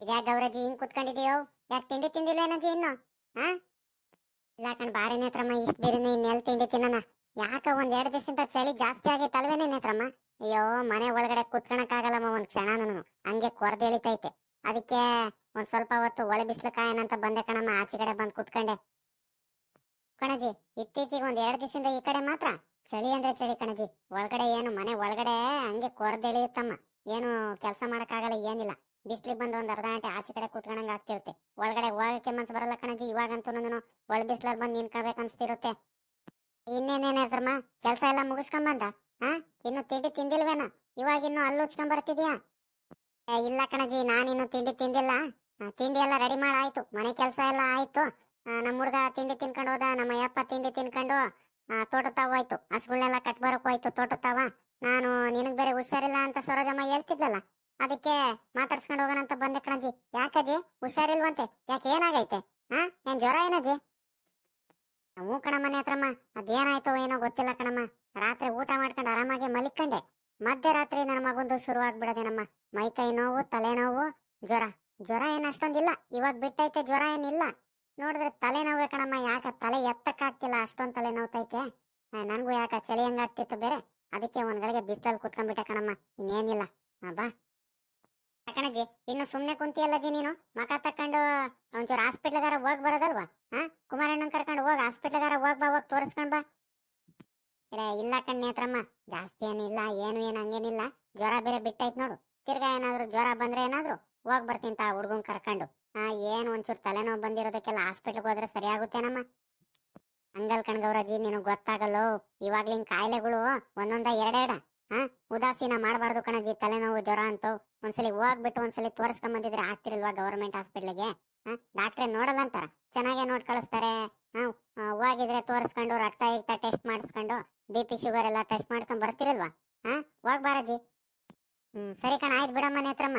ಇದ್ಯಾಕ ಗೌರಜಿ, ಹಿಂಗ್ ಕುತ್ಕೊಂಡಿದೀಯೋ ಯಾಕೆ ತಿಂಡಿ ತಿಂದಿಲ್ವೇನಜ್ಜಿ ಇನ್ನು? ಹಾ ಇಲ್ಲ ಕಣ್ ಬಾರಿ ನೇತ್ರಮ್ಮ ಇಷ್ಟ ಇನ್ನು ಇನ್ನೆಲ್ ತಿಂಡಿ ತಿನ್ನೋಣ. ಯಾಕ ಒಂದ್ ಎರಡು ದಿವಸದಿಂದ ಚಳಿ ಜಾಸ್ತಿ ಆಗೈತಲ್ವೇನೆ ನೇತ್ರಮ್ಮ ಅಯ್ಯೋ, ಮನೆ ಒಳಗಡೆ ಕುತ್ಕೊಳಕ್ಕಾಗಲ್ಲಮ್ಮ ಒಂದ್ ಕ್ಷಣ ನಾನು. ಹಂಗೆ ಕೊರದೆ ಎಳಿತೈತೆ. ಅದಕ್ಕೆ ಒಂದ್ ಸ್ವಲ್ಪ ಹೊತ್ತು ಒಳ ಬಿಸಿಲು ಕಾಯನಂತ ಬಂದೆ ಕಣಮ್ಮ, ಆಚೆ ಕಡೆ ಬಂದ್ ಕುತ್ಕೊಂಡೆ. ಕಣಜಿ, ಇತ್ತೀಚೆಗೆ ಒಂದ್ ಎರಡು ದಿವಸದಿಂದ ಈ ಕಡೆ ಮಾತ್ರ? ಚಳಿ ಅಂದ್ರೆ ಚಳಿ ಕಣಜಿ. ಒಳಗಡೆ ಏನು, ಮನೆ ಒಳಗಡೆ ಹಂಗೆ ಕೊರದೆ ಎಳಿಯುತ್ತಮ್ಮ. ಏನು ಕೆಲಸ ಮಾಡಕ್ಕಾಗಲ್ಲ, ಏನಿಲ್ಲ. ಬಿಸ್ಲಿಗೆ ಬಂದು ಒಂದ್ ಅರ್ಧ ಗಂಟೆ ಆಚೆ ಕಡೆ ಕುತ್ಕೊಂಡಂಗ ಆಗ್ತಿರುತ್ತೆ. ಒಳಗಡೆ ಹೋಗಕ್ಕೆ ಮನ್ಸು ಬರಲ್ಲ ಕಣಜಿ ಇವಾಗಂತೂ ನಾನು ಒಳ ಬಿಸ್ಲಲ್ಲಿ ಬಂದು ನಿನ್ಕೊಳ್ಬೇಕು ಅನ್ಸ್ತಿರುತ್ತೆ. ಇನ್ನೇನೇನೇತ್ರಮ್ಮ ಕೆಲಸ ಎಲ್ಲ ಮುಗಿಸ್ಕೊಂಬಂದ? ಹಾ? ಇನ್ನು ತಿಂಡಿ ತಿಂದಿಲ್ವೇನ? ಇವಾಗ ಇನ್ನು ಅಲ್ಲಿ ಉಚ್ಕೊಂಡ್ ಬರ್ತಿದ್ಯಾ? ಇಲ್ಲ ಕಣಜಿ ನಾನಿನ್ನು ತಿಂಡಿ ತಿಂದಿಲ್ಲ. ತಿಂಡಿ ಎಲ್ಲ ರೆಡಿ ಮಾಡಾಯ್ತು ಮನೆ ಕೆಲಸ ಎಲ್ಲ ಆಯ್ತು. ನಮ್ಮ ಹುಡ್ಗ ತಿಂಡಿ ತಿನ್ಕೊಂಡು ಹೋದ, ನಮ್ಮ ಅಯ್ಯಪ್ಪ ತಿಂಡಿ ತಿನ್ಕೊಂಡು ತೋಟ ತಾವ್ ಹೋಯ್ತು. ಹಸುಗಳನ್ನೆಲ್ಲ ಕಟ್ ಬರಕ್ ಹೋಯ್ತು ತೋಟ ತಾವ ನಾನು ನಿನಗ್ ಬೇರೆ ಹುಷಾರಿಲ್ಲ ಅಂತ ಸರೋಜಮ್ಮ ಹೇಳ್ತಿದ್ಲಲ್ಲ? ಅದಕ್ಕೆ ಮಾತಾಡ್ಸ್ಕೊಂಡು ಹೋಗೋಣ ಅಂತ ಬಂದೆ ಕಣಜಿ ಯಾಕಜಿ ಹುಷಾರಿಲ್ವಂತೆ. ಯಾಕೆ ಏನಾಗೈತೆ? ಹಾ? ಏನ್ ಜ್ವರ ಏನಜ್ಜಿ ಹ್ಞೂ ಮನೆ ಹತ್ರಮ್ಮ ಅದೇನಾಯ್ತೋ ಏನೋ ಗೊತ್ತಿಲ್ಲ ಕಣಮ್ಮ. ರಾತ್ರಿ ಊಟ ಮಾಡ್ಕೊಂಡು ಆರಾಮಾಗಿ ಮಲಿಕಂಡೆ. ಮಧ್ಯರಾತ್ರಿ ನನ್ನ ಮಗೊಂದು ಶುರು ಮೈ ಕೈ ನೋವು ತಲೆನೋವು ಜ್ವರ. ಜ್ವರ ಏನ್ ಅಷ್ಟೊಂದಿಲ್ಲ. ಇವಾಗ ಬಿಟ್ಟೈತೆ, ಜ್ವರ ಏನಿಲ್ಲ. ನೋಡಿದ್ರೆ ತಲೆನೋವೇ ಕಣಮ್ಮ. ಯಾಕ ತಲೆ ಎತ್ತಕ್ಕಾಗ್ತಿಲ್ಲ? ಅಷ್ಟೊಂದ್ ತಲೆ ನೋವ್ತೈತೆ. ನನಗೂ ಯಾಕ ಚಳಿ ಹಂಗಾಗ್ತಿತ್ತು ಬೇರೆ? ಅದಕ್ಕೆ ಒಂದ್ ಗಳಿಗೆ ಬಿತ್ತಲ್ಲಿ ಕುತ್ಕೊಂಡ್ಬಿಟ್ಟೆ ಕಣಮ್ಮ. ಇನ್ನೇನಿಲ್ಲ. ಬಾ. ಕಣಜಿ ಇನ್ನು ಸುಮ್ನೆ ಕುಂತಿಯಲ್ಲಜ್ಜಿ ನೀನು? ಮಕ ತಕೊಂಡು ಒಂಚೂರು ಹಾಸ್ಪಿಟ್ಲ್ಗಾರ ಹೋಗ್ ಬರೋದಲ್ವಾ? ಹಾ? ಕುಮಾರಣ್ಣನ್ ಕರ್ಕೊಂಡು ಹೋಗ್ ಹಾಸ್ಪಿಟ್ಲ್ಗಾರ ಹೋಗ್ ಬಾ, ಹೋಗ್ ತೋರಿಸ್ಕೊಂಡ್ ಬಾ. ಇಲ್ಲ ಇಲ್ಲ ಕಣ್ಣೇತ್ರಮ್ಮ ಜಾಸ್ತಿ ಏನಿಲ್ಲ ಏನು ಏನು, ಹಂಗೇನಿಲ್ಲ. ಜ್ವರ ಬೇರೆ ಬಿಟ್ಟೈತ್ ನೋಡು. ತಿರ್ಗಾ ಏನಾದ್ರು ಜ್ವರ ಬಂದ್ರೆ ಏನಾದ್ರು ಹೋಗ್ ಬರ್ತೀನಿ ತಾ ಹುಡ್ಗನ್ ಕರ್ಕೊಂಡು. ಹಾ, ಏನ್ ಒಂಚೂರು ತಲೆನೋವು ಬಂದಿರೋದಕ್ಕೆಲ್ಲ ಹಾಸ್ಪಿಟ್ಲ್ಗೆ ಹೋದ್ರೆ ಸರಿ ಆಗುತ್ತೇನಮ್ಮ ಹಂಗಲ್ ಕಣ್ ಗೌರಜಿ ನಿನಗ್ ಗೊತ್ತಾಗಲ್ಲೋ? ಇವಾಗ್ಲಿನ್ ಕಾಯಿಲೆಗಳು ಒಂದೊಂದ ಎರಡೆರಡ. ಹಾ ಉದಾಸೀನ ಮಾಡಬಾರ್ದು ಕಣಜಿ ತಲೆನೋವು, ಜ್ವರ ಅಂತೂ. ಒಂದ್ಸಲಿ ಹೋಗ್ಬಿಟ್ಟು ಒಂದ್ಸಲಿ ತೋರಿಸ್ಕೊಂಡ್ ಬಂದಿದ್ರೆ ಆಗ್ತಿರಲ್ವಾ ಗವರ್ಮೆಂಟ್ ಹಾಸ್ಪಿಟ್ಲಿಗೆ ಡಾಕ್ಟ್ರೆ ನೋಡಲ್ಲ ಅಂತಾರ? ಚೆನ್ನಾಗೇ ನೋಡ್ ಕಳಿಸ್ತಾರೆ. ಹೋಗಿದ್ರೆ ತೋರಿಸ್ಕೊಂಡು ರಕ್ತ ಇಕ್ತ ಟೆಸ್ಟ್ ಮಾಡಿಸ್ಕೊಂಡು ಬಿ ಪಿ ಶುಗರ್ ಎಲ್ಲ ಟೆಸ್ಟ್ ಮಾಡ್ಕೊಂಡ್ ಬರ್ತಿರಲ್ವಾ? ಹಾ ಹೋಗ್ ಜಿ ಹ್ಮ್, ಸರಿ ಕಣ, ಆಯ್ತು ಬಿಡಮ್ಮ ನೇತ್ರಮ್ಮ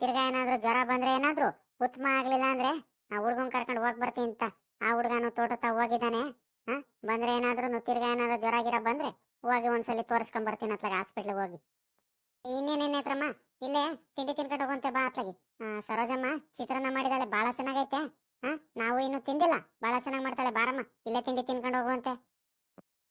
ತಿರ್ಗಾ ಏನಾದ್ರು ಜ್ವರ ಬಂದ್ರೆ ಏನಾದ್ರು ಉತ್ತಮ ಆಗ್ಲಿಲ್ಲ ಅಂದ್ರೆ ಆ ಹುಡ್ಗನ್ ಕರ್ಕೊಂಡು ಹೋಗ್ ಬರ್ತೀನಿ ಅಂತ. ಆ ಹುಡ್ಗನು ತೋಟ ತಾವ್ ಹೋಗಿದ್ದಾನೆ. ಹಾ ಬಂದ್ರೆ ಏನಾದ್ರು ತಿರ್ಗಾ ಏನಾದ್ರು ಜ್ವರ ಗಿರ ಬಂದ್ರೆ ಹೋಗಿ ಒಂದ್ಸಲಿ ತೋರಿಸ್ಕೊಂಡ್ ಬರ್ತೀನಿ ಅತ್ಲಾಗ ಹಾಸ್ಪಿಟ್ಲಿಗೆ ಹೋಗಿ. ಇನ್ನೇನೇನೇತ್ರಮ್ಮ ಇಲ್ಲೇ ತಿಂಡಿ ತಿನ್ಕೊಂಡು ಹೋಗಂತೆ ಬಾ ಅತ್ಲಾಗಿ. ಸರೋಜಮ್ಮ, ಚಿತ್ರಾನ್ನ ಮಾಡಿದಾಳೆ, ಬಾಳ ಚೆನ್ನಾಗೈತೆ. ಹಾ ನಾವು ಇನ್ನು ತಿಂದಿಲ್ಲ. ಬಹಳ ಚೆನ್ನಾಗ್ ಮಾಡ್ತಾಳೆ, ಬಾರಮ್ಮ. ಇಲ್ಲೇ ತಿಂಡಿ ತಿನ್ಕೊಂಡು ಹೋಗುವಂತೆ.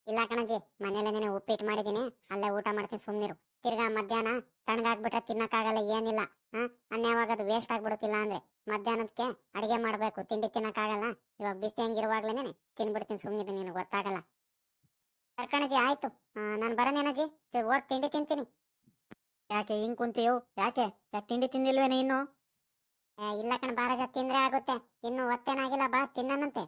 ಇಲ್ಲ ಕಣಜಿ ಮನೇಲೇನೆ ಉಪ್ಪಿಟ್ಟು ಮಾಡಿದೀನಿ ಅಲ್ಲೇ ಊಟ ಮಾಡ್ತೀನಿ ಸುಮ್ನಿರು ತಿರ್ಗಾ ಮಧ್ಯಾಹ್ನ ತಣ್ಣಗಾಗ್ಬಿಟ್ರೆ ತಿನ್ನಕ್ಕಾಗಲ್ಲ, ಏನಿಲ್ಲ. ಹಾ ಅನ್ಯಾವಾಗ ಅದು ವೇಸ್ಟ್ ಆಗ್ಬಿಡುತ್ತಿಲ್ಲ ಅಂದ್ರೆ ಮಧ್ಯಾಹ್ನಕ್ಕೆ ಅಡಿಗೆ ಮಾಡ್ಬೇಕು, ತಿಂಡಿ ತಿನ್ನಕ್ಕಾಗಲ್ಲ. ಇವಾಗ ಬಿಸಿ ಹಂಗಿರುವಾಗ್ಲೇನೆ ತಿನ್ಬಿಡ್ತೀನಿ, ಸುಮ್ನಿರು, ನಿನಗೆ ಗೊತ್ತಾಗಲ್ಲ. ಕರ್ಕಣಜಿ ಆಯ್ತು. ನಾನು ಬರನೇನಜ್ಜಿ ಹೋಗಿ ತಿಂಡಿ ತಿಂತೀನಿ. ಯಾಕೆ ಹಿಂಗ್ ಕುಂತೀಯೋ? ಯಾಕೆ? ಯಾಕೆ ತಿಂಡಿ ತಿಂದಿಲ್ವೇನೆ ಇನ್ನು? ಇಲ್ಲ ಕಣ ಬಾರಜ ತಿಂದ್ರೆ ಆಗುತ್ತೆ. ಇನ್ನು ಒತ್ತೇನಾಗಿಲ್ಲ ಬಾ ತಿನ್ನನಂತೆ.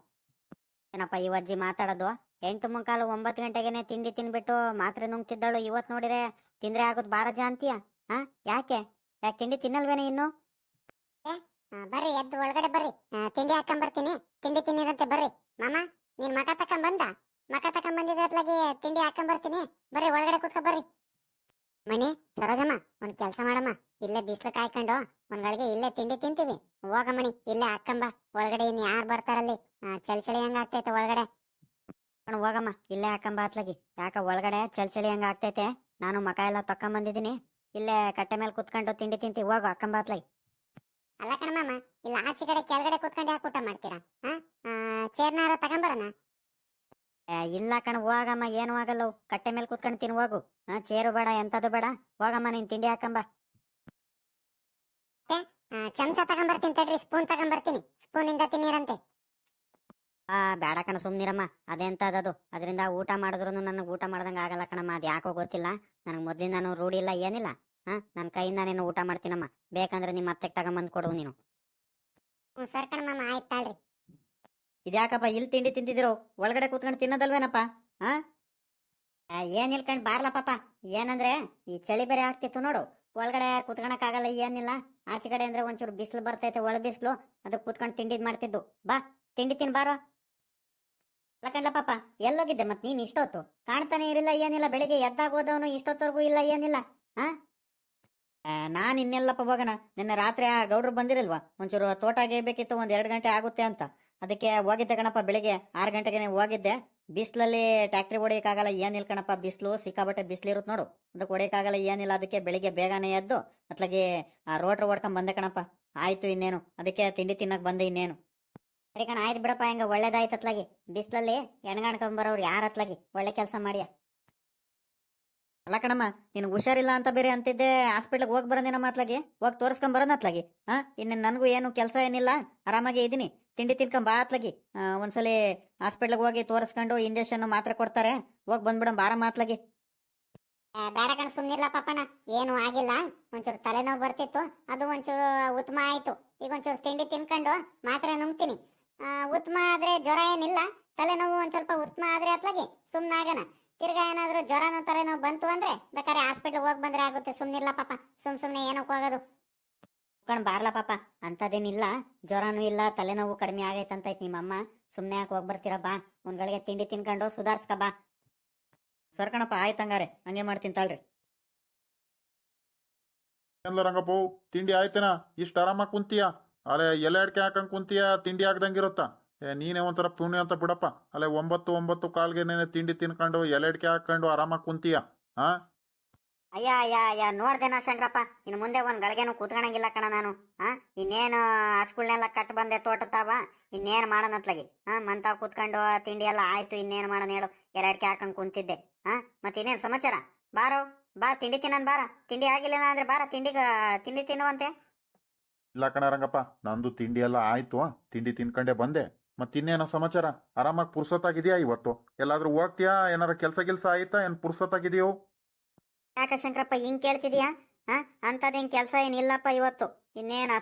ಏನಪ್ಪ ಈ ಅಜ್ಜಿ ಮಾತಾಡೋದು? ಎಂಟು ಮುಕ್ಕಾಲು ಒಂಬತ್ತು ಗಂಟೆಗೆನೆ ತಿಂಡಿ ತಿನ್ಬಿಟ್ಟು ಮಾತ್ರೆ ನುಂಗ್ತಿದ್ದಾಳು ಇವತ್ ನೋಡಿದ್ರೆ ತಿಂದ್ರೆ ಆಗೋದು ಬಾರಜ ಅಂತೀಯ ಹಾ ಯಾಕೆ? ಯಾಕೆ ತಿಂಡಿ ತಿನ್ನಲ್ವೇನೆ ಇನ್ನು? ಬರ್ರಿ ಎದ್ದು ಒಳಗಡೆ ಬರ್ರಿ. ತಿಂಡಿ ಹಾಕೊಂಡ್ ಬರ್ತೀನಿ ತಿಂಡಿ ತಿನ್ನಿರಂತೆ ಬರ್ರಿ. ಮಾಮ ನೀನ್ ಮಗ ತಕೊಂಡ್ ಬಂದ ಮಕ ತಕೊಂಡ್ ಬಂದಿದ್ರತ್ಲಾಗಿ ತಿಂಡಿ ಹಾಕೊಂಡ್ ಬರ್ತೀನಿ ಬರ್ರಿ, ಒಳಗಡೆ ಕುತ್ಕೊ ಬರ್ರಿ. ಮಣಿ, ಸರೋಜಮ್ಮ, ಒಂದ್ ಕೆಲ್ಸ ಮಾಡಮ್ಮ. ಇಲ್ಲೇ ಬಿಸಿಲು ಕಾಯ್ಕೊಂಡು ಒಂದ್ ಗಳಿಗೆ ಇಲ್ಲೇ ತಿಂಡಿ ತಿಂತೀವಿ. ಹೋಗಮ್ಮಣಿ ಇಲ್ಲೇ ಹಾಕಂಬ ಒಳಗಡೆ ಇನ್ ಯಾರು ಬರ್ತಾರಲ್ಲಿ? ಚಳಿ ಚಳಿ ಹಂಗ ಆಗ್ತೈತೆ ಒಳಗಡೆ? ಹೋಗಮ್ಮ, ಇಲ್ಲೇ ಹಾಕಂಬ ಅತ್ಲಾಗಿ. ಯಾಕ ಒಳಗಡೆ ಚಳಿ ಚಳಿ ಹಂಗ ಆಗ್ತೈತೆ? ನಾನು ಮಕ ಎಲ್ಲ ತಕೊಂಡ್ ಬಂದಿದ್ದೀನಿ ಇಲ್ಲೇ ಕಟ್ಟೆ ಮೇಲೆ ಕುತ್ಕೊಂಡು ತಿಂಡಿ ತಿಂತಿ ಹೋಗ ಹಾಕಂಬ ಅತ್ಲಾಗಿ. ಅಲ್ಲ ಕಣಮ್ಮ ಇಲ್ಲ ಆಚೆ ಕಡೆ ಕೆಳಗಡೆ ಕುತ್ಕೊಂಡು ಯಾಕೆ ಊಟ ಮಾಡ್ತೀರಾ? ಚೇರ್ನಾರ ತಗೊಂಬರಣ ಇಲ್ಲ ಕಣ ಹೋಗಮ್ಮ ಏನು ಆಗಲ್ಲ. ಕಟ್ಟೆ ಮೇಲೆ ಕುತ್ಕೊಂಡು ತಿನ್ ಹೋಗು. ಹಾ ಚೇರು ಬೇಡ ಎಂತದು ಬೇಡ. ಹೋಗಮ್ಮ ನೀನ್ ತಿಂಡಿ ಹಾಕಂಬ. ಚಮಚ ತಗೊಂಬರ್ತೀನಿ ತಡ್ರಿ ಸ್ಪೂನ್ ತಗೊಂಬರ್ತೀನಿ. ಸ್ಪೂನ್ ಇಂದ ತಿನ್ನೀರಂತೆ. ಆ ಬೇಡ ಕಣ ಸುಮ್ನಿರಮ್ಮ. ಅದೆಂತದದು ಅದರಿಂದ ಊಟ ಮಾಡಿದ್ರು ನನಗೆ ಊಟ ಮಾಡ್ದಂಗ ಆಗಲ್ಲ ಕಣಮ್ಮ. ಅದು ಯಾಕೋ ಗೊತ್ತಿಲ್ಲ. ನನಗೆ ಮೊದ್ಲಿಂದಾನು ರೂಢಿ ಇಲ್ಲ ಏನಿಲ್ಲ. ಹಾ ನನ್ನ ಕೈಯಿಂದ ನೀನು ಊಟ ಮಾಡ್ತೀನಮ್ಮ. ಬೇಕಂದ್ರೆ ನಿಮ್ಮ ಅತ್ತೆಗೆ ತಗೊಂಬಂದು ಕೊಡು ನೀನು. ಹ್ಞೂ ಸರ್ ಕಣಮ್ಮ ಆಯ್ತು ತಾಳ್ರಿ ಇದ್ಯಾಕಪ್ಪ ಇಲ್ಲಿ ತಿಂಡಿ ತಿಂತಿದ್ರು ಒಳಗಡೆ ಕೂತ್ಕೊಂಡು ತಿನ್ನೋದಲ್ವೇನಪ್ಪ? ಹಾ ಏನ್ ಇಲ್ಕಂಡ್ ಬಾರ್ಲ ಪಾಪ? ಏನಂದ್ರೆ, ಈ ಚಳಿ ಬೇರೆ ಆಗ್ತಿತ್ತು ನೋಡು. ಒಳಗಡೆ ಕುತ್ಕೊಳಕ್ ಆಗಲ್ಲ ಏನಿಲ್ಲ. ಆಚೆ ಕಡೆ ಅಂದ್ರೆ ಒಂಚೂರು ಬಿಸಿಲು ಬರ್ತೈತೆ, ಒಳ ಬಿಸಿಲು. ಅದಕ್ಕೆ ಕೂತ್ಕೊಂಡು ತಿಂಡಿದ್ ಮಾಡ್ತಿದ್ದು. ಬಾ, ತಿಂಡಿ ತಿನ್ ಬಾರೋ ಅಲ್ಲ ಪಾಪ, ಎಲ್ಲೋಗಿದ್ದೆ ಮತ್ ನೀನ್ ಇಷ್ಟೊತ್ತು? ಕಾಣ್ತಾನೆ ಇರಲಿಲ್ಲ, ಏನಿಲ್ಲ. ಬೆಳಿಗ್ಗೆ ಎದ್ದಾಗೋದವನು ಇಷ್ಟೊತ್ತವರೆಗೂ ಇಲ್ಲ, ಏನಿಲ್ಲ. ನಾನು ಇನ್ನೆಲ್ಲಪ್ಪ ಹೋಗೋಣ. ನಿನ್ನೆ ರಾತ್ರಿ ಆ ಗೌಡ್ರು ಬಂದಿರಲ್ವಾ? ಒಂಚೂರು ತೋಟ ಬೇಕಿತ್ತು ಒಂದ್ ಎರಡು ಗಂಟೆ ಆಗುತ್ತೆ ಅಂತ. ಅದಕ್ಕೆ ಹೋಗಿದ್ದೆ ಕಣಪ್ಪ ಬೆಳಿಗ್ಗೆ ಆರು ಗಂಟೆಗೆ ಹೋಗಿದ್ದೆ. ಬಿಸ್ಲಲ್ಲಿ ಟ್ಯಾಕ್ಟ್ರಿ ಹೊಡೆಯೋಕ್ಕಾಗಲ್ಲ ಏನಿಲ್ಲ ಕಣಪ್ಪ ಬಿಸಿಲು ಸಿಕ್ಕಾಬಟ್ಟೆ ಬಿಸ್ಲಿರುತ್ತೆ ನೋಡು. ಅದಕ್ಕೆ ಹೊಡೆಯೋಕ್ಕಾಗಲ್ಲ ಏನಿಲ್ಲ ಅದಕ್ಕೆ ಬೆಳಿಗ್ಗೆ ಬೇಗನೆ ಎದ್ದು ಅತ್ಲಾಗಿ, ಆ, ರೋಟ್ರ್ ಹೊಡ್ಕೊಂಡ್ ಬಂದೆ ಕಣಪ್ಪ. ಆಯ್ತು ಇನ್ನೇನು, ಅದಕ್ಕೆ ತಿಂಡಿ ತಿನ್ನಕ್ ಬಂದೆ ಇನ್ನೇನು. ಸರಿ ಕಣ, ಆಯ್ತು ಬಿಡಪ್ಪ, ಹೆಂಗೆ ಒಳ್ಳೇದಾಯ್ತು ಅತ್ಲಾಗಿ. ಬಿಸ್ಲಲ್ಲಿ ಎಣ್ಗಾಣ್ಕೊಂಬರೋರು ಯಾರ ಅತ್ಲಾಗಿ? ಒಳ್ಳೆ ಕೆಲಸ ಮಾಡಿಯ? ಅಲ್ಲ ಕಣಮ್ಮ, ನೀನು ಹುಷಾರಿಲ್ಲ ಅಂತ ಬೇರೆ ಅಂತಿದ್ದೆ, ಹಾಸ್ಪಿಟ್ಲಿಗೆ ಹೋಗಿ ಬರೋದೇನಮ್ಮ ಅತ್ಲಾಗಿ? ಹೋಗಿ ತೋರಿಸ್ಕೊಂಡ್ ಬರೋಣ ಅತ್ಲಾಗಿ? ಹಾ, ಇನ್ನು ನನಗೂ ಏನು ಕೆಲಸ ಏನಿಲ್ಲ, ಆರಾಮಾಗಿ ಇದ್ದೀನಿ ತಿಂಡಿ ತಿನ್ಕೊಂಡ್ ಬಾ ಆತ್ಲಗಿ ಒಂದ್ಸಲಿ ಹಾಸ್ಪಿಟ್ಲಿಗೆ ಹೋಗಿ ತೋರಿಸ್ಕೊಂಡು ಇಂಜೆಕ್ಷನ್ ಮಾತ್ರ ಕೊಡ್ತಾರೆ. ಹೋಗಿ ಬಂದ್ಬಿಡಮ್ ಬಾರ ಮಾತ್ಲಗಿ ಬೇಡ ಕಣ ಸುಮ್ನಿಲ್ಲ ಪಾಪಣ್ಣ. ಏನು ಆಗಿಲ್ಲ. ಒಂಚೂರು ತಲೆನೋವು ಬರ್ತಿತ್ತು. ಅದು ಒಂಚೂರು ಉತ್ತಮ ಆಯ್ತು. ಈಗ ಒಂಚೂರು ತಿಂಡಿ ತಿನ್ಕೊಂಡು ಮಾತ್ರೆ ನುಂಗ್ತೀನಿ. ಉತ್ತಮ ಆದ್ರೆ ಜ್ವರ ಏನಿಲ್ಲ. ತಲೆನೋವು ಒಂದ್ ಸ್ವಲ್ಪ ಉತ್ತಮ ಆದ್ರೆ ಅತ್ಲಾಗಿ ಸುಮ್ನಾಗನ ತಿರ್ಗಾ ಏನಾದ್ರು ಜ್ವರನೋ ತಲೆನೋವು ಬಂತು ಅಂದ್ರೆ ಬೇಕಾದ್ರೆ ಹಾಸ್ಪಿಟ್ಲ್ ಹೋಗಿ ಬಂದ್ರೆ ಆಗುತ್ತೆ. ಸುಮ್ನಿಲ್ಲ ಪಾಪ. ಸುಮ್ ಸುಮ್ನೆ ಏನಕ್ಕೆ ಹೋಗೋದು ಕಣ್ ಬಾರ್ಲ ಪಾಪ. ಅಂತದೇನಿಲ್ಲ ಜ್ವರನೂ ಇಲ್ಲ, ತಲೆನೋವು ಕಡಿಮೆ ಆಗೈತಂತೈತ್ ನಿಮ್ಮಮ್ಮ. ಸುಮ್ನೆ ಯಾಕೆ ಹೋಗಿ ಬರ್ತೀರ ಬಾ. ಒಂದ್ಗಳಿಗೆ ತಿಂಡಿ ತಿನ್ಕೊಂಡು ಸುಧಾರ್ಸ್ಕ ಬಾ. ಸರ್ಕಣಪ್ಪ ಆಯ್ತು ಹಂಗಾರೆ. ಹಂಗೆ ಮಾಡ್ತೀನಿ ತಾಳ್ರಿ ತಿಂಡಿ ಆಯ್ತೇನ? ಇಷ್ಟು ಆರಾಮಾಗಿ ಕುಂತೀಯ? ಅಲೆ ಎಲೆ ಅಡಿಕೆ ಹಾಕಂಗ್ ಕುಂತೀಯ? ತಿಂಡಿ ಆಗ್ದಂಗಿರುತ್ತಾ? ಏ, ನೀನೇ ಒಂಥರ ಪುಣ್ಯ ಅಂತ ಬಿಡಪ್ಪ. ಅಲೆ ಒಂಬತ್ತು ಒಂಬತ್ತು ಕಾಲ್ಗೆ ತಿಂಡಿ ತಿನ್ಕೊಂಡು ಎಲೆ ಅಡಿಕೆ ಹಾಕೊಂಡು ಆರಾಮಾಗಿ ಕುಂತೀಯ? ಹಾ ಅಯ್ಯ ಅಯ್ಯ ಅಯ್ಯ, ನೋಡ್ದೇನ ಶಂಕರಪ್ಪ. ಇನ್ನು ಮುಂದೆ ಒಂದ್ ಗಳಿಗೆನು ಕೂತ್ಕೊಳಂಗಿಲ್ಲ ಕಣ ನಾನು. ಹಾ ಇನ್ನೇನು ಹಸ್ಗಳನ್ನೆಲ್ಲ ಕಟ್ ಬಂದೆ ತೋಟತಾವ ಇನ್ನೇನ್ ಮಾಡೋಣತ್ಲಾಗಿ ಹಾ ಮಂತಾವ್ ಕೂತ್ಕೊಂಡು ತಿಂಡಿ ಎಲ್ಲ ಆಯ್ತು, ಇನ್ನೇನ್ ಮಾಡೋಣ ಹೇಳು. ಎರಡ್ಕೆ ಹಾಕೊಂಡ್ ಕುಂತಿದ್ದೆ. ಹಾ ಮತ್ತೆ ಇನ್ನೇನ್ ಸಮಾಚಾರ? ಬಾರೋ, ಬಾ, ತಿಂಡಿ ತಿನ್ನನ್ ಬಾರ. ತಿಂಡಿ ಆಗಿಲ್ಲ ಅಂದ್ರೆ ಬಾರ, ತಿಂಡಿಗ ತಿಂಡಿ ತಿನ್ನುವಂತೆ. ಇಲ್ಲ ಕಣ ರಂಗಪ್ಪ, ನಂದು ತಿಂಡಿ ಎಲ್ಲ ಆಯ್ತು. ತಿಂಡಿ ತಿನ್ಕೊಂಡೆ ಬಂದೆ. ಮತ್ತಿನ್ನೇನೋ ಸಮಾಚಾರ? ಆರಾಮಾಗಿ ಪುರ್ಸೊತ್ತಾಗಿದೆಯಾ ಇವತ್ತು? ಎಲ್ಲಾದ್ರೂ ಹೋಗ್ತೀಯಾ? ಏನಾರ ಕೆಲ್ಸ ಗಿಲ್ಸ ಆಯ್ತಾ? ಏನು ಪುರ್ಸೊತ್ತಾಗಿದೆಯೋ? ಯಾಕ ಶಂಕರಪ್ಪ ಹಿಂಗ್ ಕೇಳ್ತಿದ್ಯಾ? ಹಾ? ಅಂತದೇನ್ ಕೆಲಸ ಏನಿಲ್ಲಪ್ಪ ಇವತ್ತು. ಇನ್ನೇನು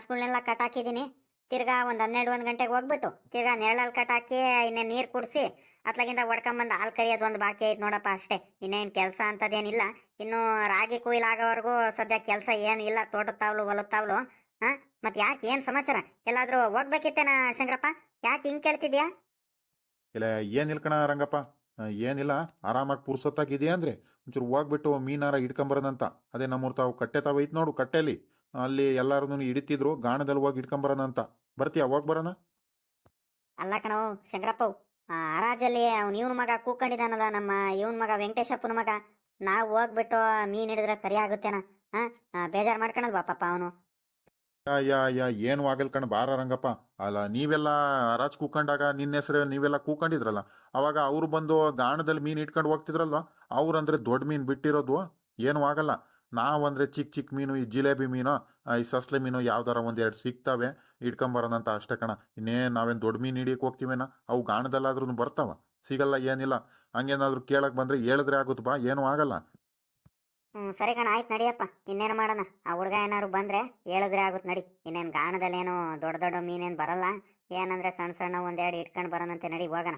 ಕಟ್ ಹಾಕಿದೀನಿ ತಿರ್ಗಾ ಒಂದ್ ಹನ್ನೆರಡು ಒಂದ್ ಗಂಟೆಗೆ ಹೋಗ್ಬಿಟ್ಟು ತಿರ್ಗಾ ನೆರಳಲ್ಲಿ ಕಟಾಕಿ ಇನ್ನೇ ನೀರ್ ಕುಡ್ಸಿ ಅತ್ಲಾಗಿಂದ ಒಡ್ಕೊಂಬಂದ್ ಹಾಲ್ ಕರಿಯೋದು ಒಂದು ಬಾಕಿ ಐತ್ ನೋಡಪ್ಪ ಅಷ್ಟೇ. ಇನ್ನೇನ್ ಕೆಲಸ ಅಂತದೇನಿಲ್ಲ ಇನ್ನು ರಾಗಿ ಕುಯ್ಲ್ ಆಗೋವರೆಗೂ ಸದ್ಯ ಕೆಲಸ ಏನು ಇಲ್ಲ. ತೋಟತ್ತಾವ್ಲು ಹ ಮತ್ ಹಾ? ಮತ್ತೆ ಯಾಕೆ ಏನ್ ಸಮಾಚಾರ? ಎಲ್ಲಾದ್ರೂ ಹೋಗ್ಬೇಕಿತ್ತೇನ ಶಂಕರಪ್ಪ? ಯಾಕೆ ಹಿಂಗ್ ಕೇಳ್ತಿದ್ಯಾ? ಇಲ್ಲ ಏನಿಲ್ಲ ಕಣ ರಂಗಪ್ಪ? ಏನಿಲ್ಲ, ಆರಾಮಾಗಿ ಪುರ್ಸೊತ್ತಾಗಿದೆಯಾ ಅಂದ್ರೆ? ಒಂಚೂರು ಹೋಗ್ಬಿಟ್ಟು ಮೀನಾರ ಹಿಡ್ಕೊಂಬರೋದಂತ. ಅದೇ ನಮ್ಮೂರು ತಾವು ಕಟ್ಟೆ ತಾವು ಐತ್ ನೋಡು ಕಟ್ಟೆಲಿ. ಅಲ್ಲಿ ಎಲ್ಲಾರು ಹಿಡಿತಿದ್ರು ಗಾಣದಲ್ಲಿ ಹೋಗಿ ಹಿಡ್ಕೊಂಬರೋಣ ಅಂತ ಬರ್ತೀಯಾ ಹೋಗಿ ಬರೋಣ ಅಲ್ಲ ಕಣವು ಶಂಕರಪ್ಪ ಆ ಹರಾಜಲ್ಲಿ ಅವ್ನು ಇವನ ಮಗ ಕೂಕೊಂಡಿದ್ದಾನಲ್ಲ ನಮ್ಮ ಇವನ ಮಗ ವೆಂಕಟೇಶಪ್ಪನ ಮಗ. ನಾವು ಹೋಗ್ಬಿಟ್ಟು ಮೀನ್ ಹಿಡಿದ್ರೆ ಸರಿ ಆಗುತ್ತೇನ? ಹಾ ಬೇಜಾರು ಮಾಡ್ಕೊಳಲ್ವಾ ಪಾಪ ಅವನು? ಯಾ ಯಾ ಏನು ಆಗಲ್ ಕಣ ಬಾರ ರಂಗಪ್ಪ. ಅಲ್ಲ, ನೀವೆಲ್ಲ ರಾಜ್ ಕೂಕೊಂಡಾಗ ನಿನ್ನ ಹೆಸರು ನೀವೆಲ್ಲ ಕೂಕೊಂಡಿದ್ರಲ್ಲ, ಅವಾಗ ಅವ್ರು ಬಂದು ಗಾಣದಲ್ಲಿ ಮೀನು ಇಟ್ಕೊಂಡು ಹೋಗ್ತಿದ್ರಲ್ವ? ಅವ್ರಂದ್ರೆ ದೊಡ್ಡ ಮೀನು ಬಿಟ್ಟಿರೋದು, ಏನು ಆಗಲ್ಲ ನಾವಂದ್ರೆ ಚಿಕ್ಕ ಚಿಕ್ಕ ಮೀನು, ಈ ಜಿಲೇಬಿ ಮೀನು ಈ ಸಸ್ಲೆ ಮೀನು ಯಾವ್ದಾರ ಒಂದೆರಡು ಸಿಗ್ತಾವೆ ಇಟ್ಕೊಂಬರೋಣಂತ ಅಷ್ಟೇ ಕಣ. ಇನ್ನೇನು ನಾವೇನು ದೊಡ್ಡ ಮೀನು ಹಿಡಿಯಕ್ಕೆ ಹೋಗ್ತೀವೇನ? ಅವು ಗಾಣದಲ್ಲಾದ್ರೂ ಬರ್ತಾವ, ಸಿಗಲ್ಲ ಏನಿಲ್ಲ. ಹಂಗೇನಾದ್ರೂ ಕೇಳಕ್ ಬಂದ್ರೆ ಹೇಳಿದ್ರೆ ಆಗುತ್ತೆ? ಬಾ ಏನೂ ಆಗಲ್ಲ. ಹ್ಞೂ ಸರಿ ಕಣ ಆಯ್ತು ನಡಿಯಪ್ಪ. ಇನ್ನೇನು ಮಾಡೋಣ? ಆ ಹುಡುಗ ಏನಾದ್ರು ಬಂದ್ರೆ ಹೇಳಿದ್ರೆ ಆಗುತ್ತೆ ನಡಿ. ಇನ್ನೇನು ಗಾಣದಲ್ಲೇನು ದೊಡ್ಡ ದೊಡ್ಡ ಮೀನೇನು ಬರಲ್ಲ. ಏನಂದ್ರೆ ಸಣ್ಣ ಸಣ್ಣ ಒಂದೆರಡು ಇಟ್ಕೊಂಡು ಬರೋಣಂತೆ ನಡಿ ಹೋಗೋಣ.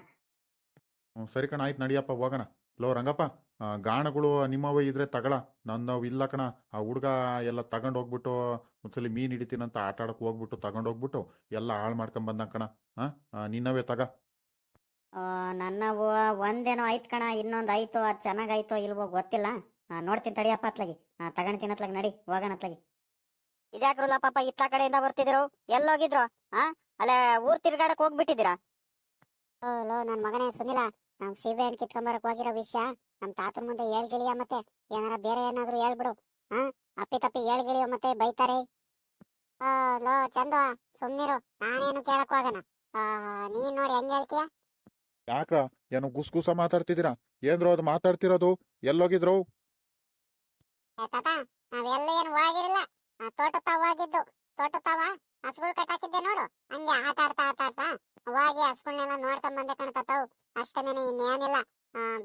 ಹ್ಞೂ ಸರಿ ಕಣ ಆಯ್ತು ನಡಿಯಪ್ಪ ಹೋಗೋಣ. ಲೋ ರಂಗಪ್ಪ ಆ, ಗಾಣಗಳು ನಿಮ್ಮವ ಇದ್ರೆ ತಗಳ. ನನ್ನವು ಇಲ್ಲ ಕಣ. ಆ ಹುಡುಗ ಎಲ್ಲ ತಗೊಂಡು ಹೋಗ್ಬಿಟ್ಟು ಒಂದ್ಸಲಿ ಮೀನು ಹಿಡಿತೀನಂತ ಆಟ ಆಡಕ್ಕೆ ಹೋಗ್ಬಿಟ್ಟು ತಗೊಂಡು ಹೋಗ್ಬಿಟ್ಟು ಎಲ್ಲ ಹಾಳು ಮಾಡ್ಕೊಂಡ್ ಬಂದ ಕಣ. ಹಾಂ ನಿನ್ನವೇ ತಗ. ಆ, ನನ್ನವು ಒಂದೇನೋ ಆಯ್ತು ಕಣ ಇನ್ನೊಂದು ಆಯ್ತು ಅದು ಚೆನ್ನಾಗಾಯ್ತೋ ಇಲ್ವೋ ಗೊತ್ತಿಲ್ಲ. ನೋಡ್ತೀನಿ ತಡಿಯಪ್ಪ ಅತ್ಲಾಗಿ. ತಗೊಂಡ್ತೀನಿ ಅತ್ಲಾಗಿ, ನಡಿ, ಹೋಗೋಣ ಅತ್ಲಾಗಿ. ಇದ್ಯಾಕ್ರಲ್ಲ ಪಾಪ ಇತ್ತ ಕಡೆಯಿಂದ ಬರ್ತಿದ್ರು? ಎಲ್ಲೋಗಿದ್ರು? ಹಾ ಅಲ್ಲೇ ಊರ್ ತಿರ್ಗಾಡಕ್ ಹೋಗ್ಬಿಟ್ಟಿದ್ದೀರಾ? ಲೋ ನನ್ನ ಮಗನೇ ಸುನಿಲ ನಾವು ಸೀಬೆ ಹಣ್ಣು ಕಿತ್ಕೊಂಬರಕ್ ಹೋಗಿರೋ ವಿಷಯ ನಮ್ಮ ತಾತನ ಮುಂದೆ ಹೇಳ್ಗಿಳಿಯ ಮತ್ತೆ. ಏನಾರ ಬೇರೆ ಏನಾದ್ರು ಹೇಳ್ಬಿಡು. ಹಾ ಅಪ್ಪಿ ತಪ್ಪಿ ಹೇಳ್ಗಿಳಿಯೋ ಮತ್ತೆ ಬೈತಾರೆ? ಲೋ ಚಂದ ಸುಮ್ನಿರು. ನಾನೇನು ಕೇಳಕ್ ಹೋಗಣ. ನೀನ್ ನೋಡಿ ಹೆಂಗ್ ಹೇಳ್ತೀಯ? ಯಾಕ್ರ? ಏನು ಗುಸ್ ಗುಸ ಮಾತಾಡ್ತಿದ್ದೀರಾ? ಏನ್ರೋ ಅದು ಮಾತಾಡ್ತಿರೋದು? ಎಲ್ಲೋಗಿದ್ರು? ತಾತ ನಾವೆಲ್ಲ ಏನು ಹೋಗಿರಲಿಲ್ಲ ತೋಟ ತಾವ ಹೋಗಿದ್ದು ತೋಟ ತಾವ ಹಸುಗಳು ಕಟ್ಟಾಕಿದ್ದೆ ನೋಡು. ಹಂಗೆ ಆಟ ಆಡ್ತಾ ಆಟ ಆಡ್ತಾ. ಹೋಗಿ ಹಸುಗಳನ್ನೆಲ್ಲ ನೋಡ್ಕೊಂಡ್ ಬಂದೆ ಕಣ್ತಾತವು ಅಷ್ಟೇನೇನೆ ಇನ್ನೇನಿಲ್ಲ.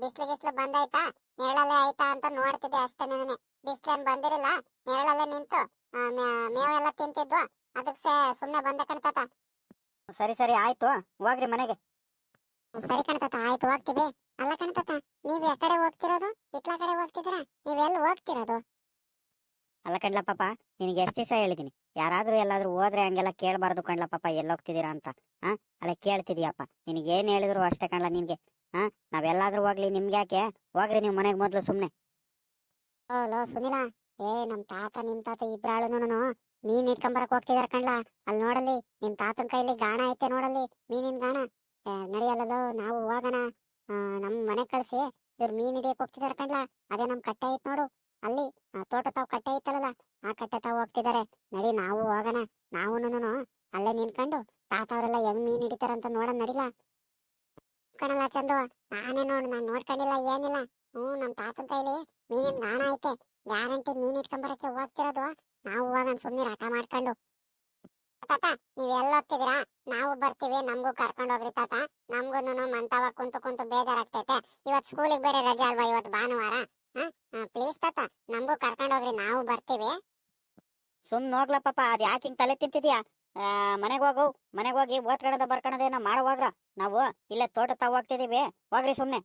ಬಿಸ್ಲು ಗಿಸ್ಲು ಬಂದಾಯ್ತಾ? ನೆರಳಲ್ಲೇ ಆಯ್ತಾ ಅಂತ ನೋಡ್ತಿದ್ದೆ ಅಷ್ಟೇನೇನೆ. ಬಿಸ್ಲೇನ್ ಬಂದಿರಲಿಲ್ಲ ನೆರಳಲ್ಲೇ ನಿಂತು ಮೇವೆಲ್ಲ ತಿಂತಿದ್ವು. ಅದಕ್ಕೆ ಸುಮ್ಮನೆ ಬಂದೆ ಕಣ್ತಾತ ಸರಿ ಸರಿ ಆಯ್ತು. ಹೋಗ್ರಿ ಮನೆಗೆ. ಸರಿ ಕಣ್ತಾತ ಆಯ್ತು ಹೋಗ್ತೀವಿ. ಅಲ್ಲ ಕಣ್ತಾತ ನೀವ್ ಎಕಡೆ ಹೋಗ್ತಿರೋದು ಇತ್ಲ ಕಡೆ ಹೋಗ್ತಿದ್ದೀರಾ? ಎಲ್ಲಿ ಹೋಗ್ತಿರೋದು? ಅಲ್ಲ ಕಣ್ಲ ಪಾಪ ನಿನಗೆ ಎಷ್ಟು ದಿವಸ ಹೇಳಿದೀನಿ. ಯಾರಾದ್ರೂ ಎಲ್ಲಾದ್ರೂ ಹೋದ್ರೆ ಹಂಗೆಲ್ಲ ಕೇಳಬಾರ್ದು ಕಣ್ಲ ಪಾಪ ಎಲ್ಲೋಗ್ತಿದ್ದೀರಾ ಅಂತ. ಹಾ ಅಲ್ಲ ಕೇಳ್ತಿದೀಯಪ್ಪ ನಿನಗೆ ಏನ್ ಹೇಳಿದ್ರು ಅಷ್ಟೇ ಕಣ್ಲ ನಿನ್ಗೆ. ಹಾ ನಾವೆಲ್ಲಾದ್ರೂ ಹೋಗ್ಲಿ ನಿಮ್ಗೆ ಯಾಕೆ? ಹೋಗ್ರಿ ನೀವು ಮನೆಗೆ ಮೊದ್ಲು ಸುಮ್ನೆ. ಓ ಲೋ ಸುನಿಲ ಏ ನಮ್ ತಾತ ನಿಮ್ ತಾತ ಇಬ್ರಾಳುನು ಮೀನ್ ಇಟ್ಕೊಂಬರಕ್ ಹೋಗ್ತಿದಾರ ಕಣ್ಲ. ಅಲ್ಲಿ ನೋಡಲ್ಲಿ ನಿಮ್ ತಾತನ್ ಕೈಲಿ ಗಾಣ ಐತೆ ನೋಡಲ್ಲಿ ಮೀನಿನ ಗಾಣ ಏ, ನಡಿಯಲ್ಲೋ ನಾವು ಹೋಗೋಣ ಆ, ನಮ್ ಮನೆ ಕಳ್ಸಿ ಇವ್ರು ಮೀನ್ ಹಿಡಿಯಕ್ ಹೋಗ್ತಿದಾರ ಕಣ್ಲಾ? ಅದೇ ನಮ್ ಕಟ್ಟೆ ಐತ್ ನೋಡು. ಅಲ್ಲಿ ತೋಟ ತಾವ್ ಕಟ್ಟೆ ಐತಲ್ಲ ಆ ಕಟ್ಟೆ ತಾವ್ ಹೋಗ್ತಿದಾರೆ. ನಡಿ ನಾವು ಹೋಗೋಣ. ನಾವುನು ಅಲ್ಲೇ ನಿನ್ಕೊಂಡು ತಾತ ಅವರೆಲ್ಲ ಹೆಂಗ್ ಮೀನ್ ಹಿಡಿತಾರಂತ ನೋಡೋಣ ನಡಿಲ್ಲ ಕಣಲ್ಲ ಚಂದು ನಾನೇ ನೋಡು, ನಾನ್ ನೋಡ್ಕೊಂಡಿಲ್ಲ, ಏನಿಲ್ಲ. ಹ್ಞೂ, ನಮ್ ತಾತನ್ ಕೈಲಿ ಮೀನಿನ ಗಾಣ ಐತೆ. ಗ್ಯಾರಂಟಿ ಮೀನ್ ಇಟ್ಕೊಂಬರಕ್ಕೆ ಹೋಗ್ತಿರೋದು. ನಾವು ಹೋಗೋಣ ಸುಮ್ಮನೆ ಆಟ ಮಾಡ್ಕೊಂಡು. ತಾತ ನೀವ್ ಎಲ್ಲ ಹೋಗ್ತಿದೀರಾ ನಾವು ಬರ್ತೀವಿ, ನಮಗೂ ಕರ್ಕೊಂಡು ಹೋಗ್ರಿ ತಾತ. ನಮ್ಗೂನು ಮಂತಾವ ಕುಂತು ಕುಂತು ಬೇಜಾರಾಗ್ತೈತೆ ಇವತ್ ಸ್ಕೂಲಿಗೆ ಬೇರೆ ರಜೆ ಅಲ್ವಾ ಇವತ್ತು ಭಾನುವಾರ? ಪ್ಲೀಸ್ ತಾತ ನಮಗೂ ಕರ್ಕೊಂಡು ಹೋಗ್ರಿ ನಾವು ಬರ್ತೀವಿ. ಸುಮ್ನೆ ಹೋಗ್ಲ ಪಾಪ ಅದ್ ಯಾಕೆ ಹಿಂಗ್ ತಲೆ ತಿಂತಿದ್ಯಾ? ಮನೆಗೆ ಹೋಗು ಮನೆಗೆ ಹೋಗಿ ಓದ್ಕಣದ ಬರ್ಕಣದೇನೋ ಮಾಡೋವಾಗ್ರ ನಾವು ಇಲ್ಲೇ ತೋಟ ತಾವ್ ಹೋಗ್ತಿದೀವಿ. ಹೋಗ್ರಿ ಸುಮ್ನೆ.